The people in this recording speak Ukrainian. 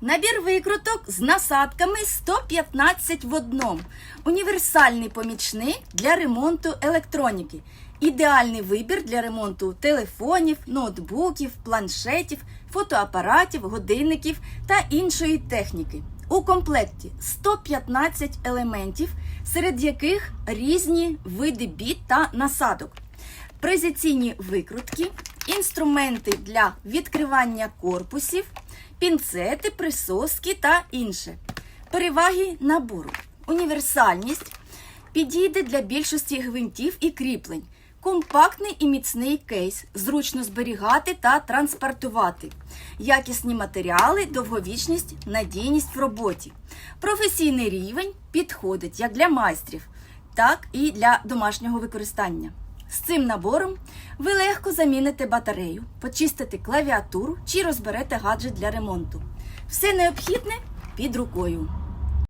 Набір викруток з насадками 115 в одному. Універсальний помічник для ремонту електроніки. Ідеальний вибір для ремонту телефонів, ноутбуків, планшетів, фотоапаратів, годинників та іншої техніки. У комплекті 115 елементів, серед яких різні види біт та насадок презиційні викрутки, інструменти для відкривання корпусів, пінцети, присоски та інше. Переваги набору. Універсальність підійде для більшості гвинтів і кріплень. Компактний і міцний кейс, зручно зберігати та транспортувати. Якісні матеріали, довговічність, надійність в роботі. Професійний рівень підходить як для майстрів, так і для домашнього використання. З цим набором ви легко заміните батарею, почистите клавіатуру чи розберете гаджет для ремонту. Все необхідне під рукою.